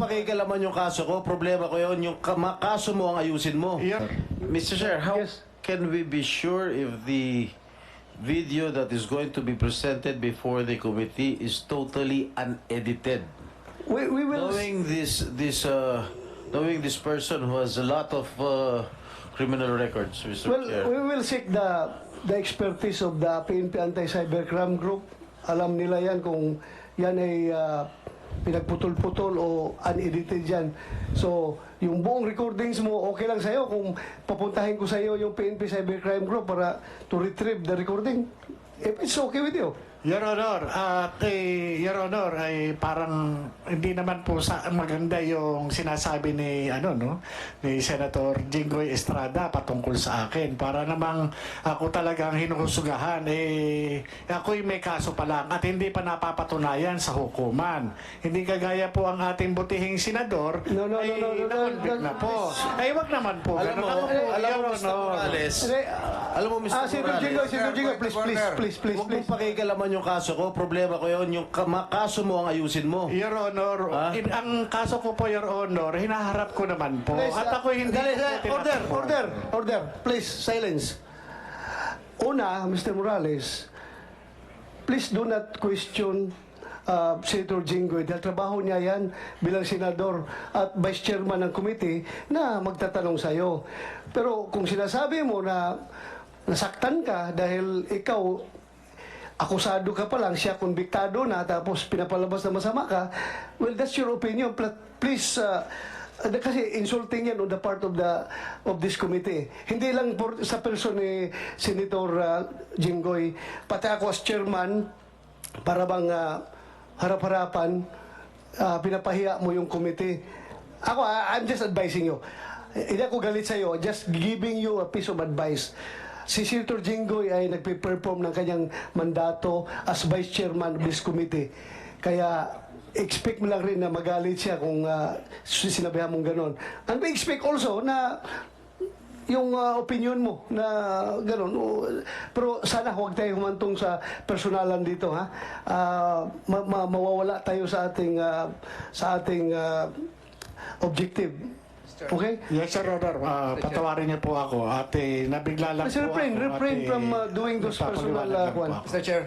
pakikalaman yung kaso ko, problema ko yun, yung ka- ma- kaso mo ang ayusin mo. Yeah. Mr. Chair, how Yes. can we be sure if the video that is going to be presented before the committee is totally unedited? We, we will... Knowing this, this, uh, knowing this person who has a lot of uh, criminal records, Mr. Well, Chair. we will seek the the expertise of the PNP Anti-Cybercrime Group. Alam nila yan kung yan ay ah, pinagputol-putol o unedited yan. So, yung buong recordings mo, okay lang sa'yo kung papuntahin ko sa'yo yung PNP Cybercrime Group para to retrieve the recording. If it's okay with you. Your Honor, at eh, Your Honor, ay parang hindi naman po sa maganda yung sinasabi ni ano no ni Senator Jinggoy Estrada patungkol sa akin. Para namang ako talagang hinuhusugahan eh ako'y may kaso pa lang at hindi pa napapatunayan sa hukuman. Hindi kagaya po ang ating butihing senador No, no, no, ay no, no, no, na-convict no, na po. Ay wag naman po. Alam mo, ganun. Ako po, alam mo, Your Mr. Honor. Morales, alam mo, Mr. Ah, Senator Morales, Jingo, Senator Jingo, please, please, please, please, Huwag please. mong pakikalaman yung kaso ko, problema ko yun, yung ka- ma- kaso mo ang ayusin mo. Your Honor, Ah? in- ang kaso ko po, Your Honor, hinaharap ko naman po. Please, At uh, ako hindi dali, dali, po order, tinatakbo. order, order. Please, silence. Una, Mr. Morales, please do not question uh, Senator Jinggoy dahil trabaho niya yan bilang senador at vice chairman ng committee na magtatanong sa iyo. Pero kung sinasabi mo na nasaktan ka dahil ikaw akusado ka pa lang, siya konbiktado na, tapos pinapalabas na masama ka, well, that's your opinion. Please, uh, uh, kasi insulting yan on the part of the of this committee. Hindi lang por, sa person ni Senator uh, Jinggoy, pati ako as chairman, para bang uh, harap-harapan, uh, pinapahiya mo yung committee. Ako, I'm just advising you. Hindi ako galit sa'yo, just giving you a piece of advice. Si Senator Jinggoy ay nagpe-perform ng kanyang mandato as vice chairman of this committee. Kaya expect mo lang rin na magalit siya kung uh, sinabihan mong ganon. And we expect also na yung uh, opinion mo na gano'n. Pero sana huwag tayo humantong sa personalan dito ha. Ah, ma- ma- mawawala tayo sa ating ah, sa ating ah, objective. Okay? Yes, Sir Honor. Uh, patawarin niyo po ako. At eh, nabigla lang Sir, po refrain, ako. refrain eh, from uh, doing those personal uh, lang po kwan. ako. Mr. Chair.